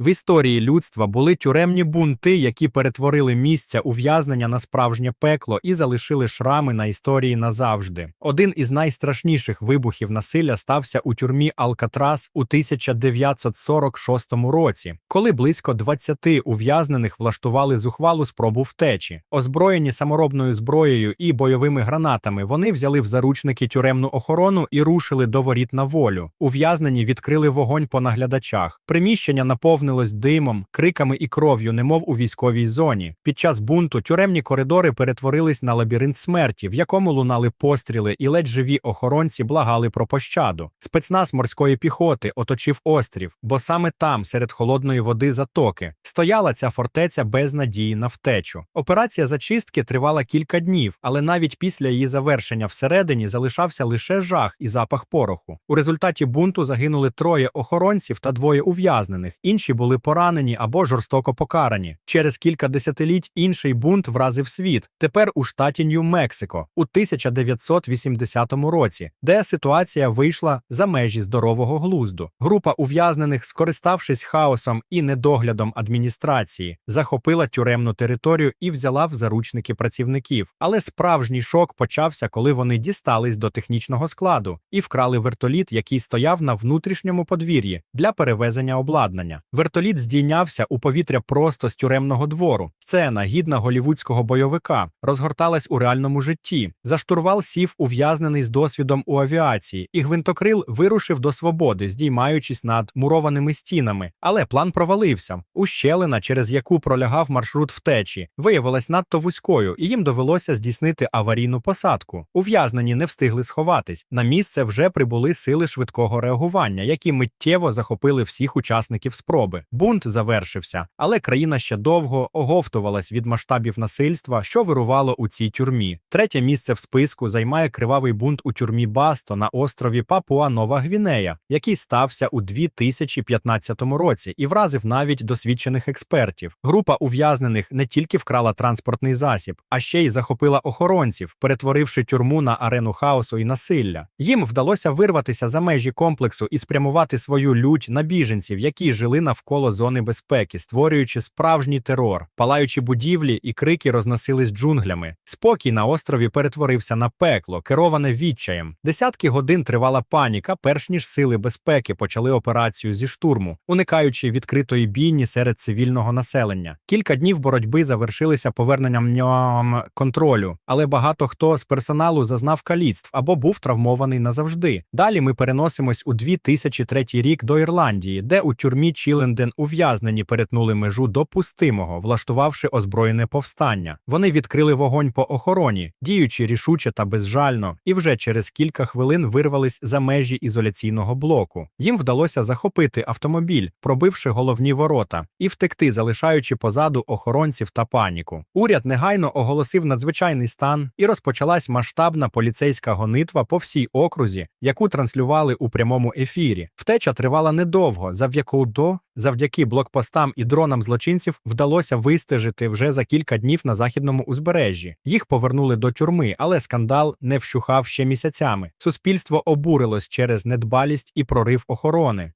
В історії людства були тюремні бунти, які перетворили місця ув'язнення на справжнє пекло і залишили шрами на історії назавжди. Один із найстрашніших вибухів насилля стався у тюрмі Алкатрас у 1946 році, коли близько 20 ув'язнених влаштували зухвалу спробу втечі. Озброєні саморобною зброєю і бойовими гранатами, вони взяли в заручники тюремну охорону і рушили до воріт на волю. Ув'язнені відкрили вогонь по наглядачах. Приміщення наповнилось димом, криками і кров'ю, немов у військовій зоні. Під час бунту тюремні коридори перетворились на лабіринт смерті, в якому лунали постріли, і ледь живі охоронці благали про пощаду. Спецназ морської піхоти оточив острів, бо саме там, серед холодної води затоки, стояла ця фортеця без надії на втечу. Операція зачистки тривала кілька днів, але навіть після її завершення всередині залишався лише жах і запах пороху. У результаті бунту загинули троє охоронців та двоє ув'язнених. Інші були поранені або жорстоко покарані. Через кілька десятиліть інший бунт вразив світ. Тепер у штаті Нью-Мексико у 1980 році, де ситуація вийшла за межі здорового глузду. Група ув'язнених, скориставшись хаосом і недоглядом адміністрації, захопила тюремну територію і взяла в заручники працівників. Але справжній шок почався, коли вони дістались до технічного складу і вкрали вертоліт, який стояв на внутрішньому подвір'ї для перевезення обладнання. Вертоліт здійнявся у повітря просто з тюремного двору. Сцена гідна голівудського бойовика розгорталась у реальному житті. За штурвал сів ув'язнений з досвідом у авіації, і гвинтокрил вирушив до свободи, здіймаючись над мурованими стінами. Але план провалився. Ущелина, через яку пролягав маршрут втечі, виявилась надто вузькою, і їм довелося здійснити аварійну посадку. Ув'язнені не встигли сховатись. На місце вже прибули сили швидкого реагування, які миттєво захопили всіх учасників спроби. Бунт завершився, але країна ще довго оговтувалась від масштабів насильства, що вирувало у цій тюрмі. Третє місце в списку займає кривавий бунт у тюрмі Басто на острові Папуа Нова Гвінея, який стався у 2015 році і вразив навіть досвідчених експертів. Група ув'язнених не тільки вкрала транспортний засіб, а ще й захопила охоронців, перетворивши тюрму на арену хаосу і насилля. Їм вдалося вирватися за межі комплексу і спрямувати свою лють на біженців, які жили навколо зони безпеки, створюючи справжній терор. Палаючі будівлі і крики розносились джунглями. Спокій на острові перетворився на пекло, кероване відчаєм. Десятки годин тривала паніка, перш ніж сили безпеки почали операцію зі штурму, уникаючи відкритої бійні серед цивільного населення. Кілька днів боротьби завершилися поверненням ньом контролю, але багато хто з персоналу зазнав каліцтв або був травмований назавжди. Далі ми переносимось у 2003 рік до Ірландії, де у тюрмі Чіленден ув'язнені перетнули межу допустимого, влаштувавши озброєне повстання. Вони відкрили вогонь по охороні, діючи рішуче та безжально, і вже через кілька хвилин вирвались за межі ізоляційного блоку. Їм вдалося захопити автомобіль, пробивши головні ворота, і втекти, залишаючи позаду охоронців та паніку. Уряд негайно оголосив надзвичайний стан, і розпочалась масштабна поліцейська гонитва по всій окрузі, яку транслювали у прямому ефірі. Втеча тривала недовго, завдяки до завдяки блокпостам і дронам злочинців вдалося вистежити вже за кілька днів на західному узбережжі. Їх повернули до тюрми, але скандал не вщухав ще місяцями. Суспільство обурилось через недбалість і прорив охорони.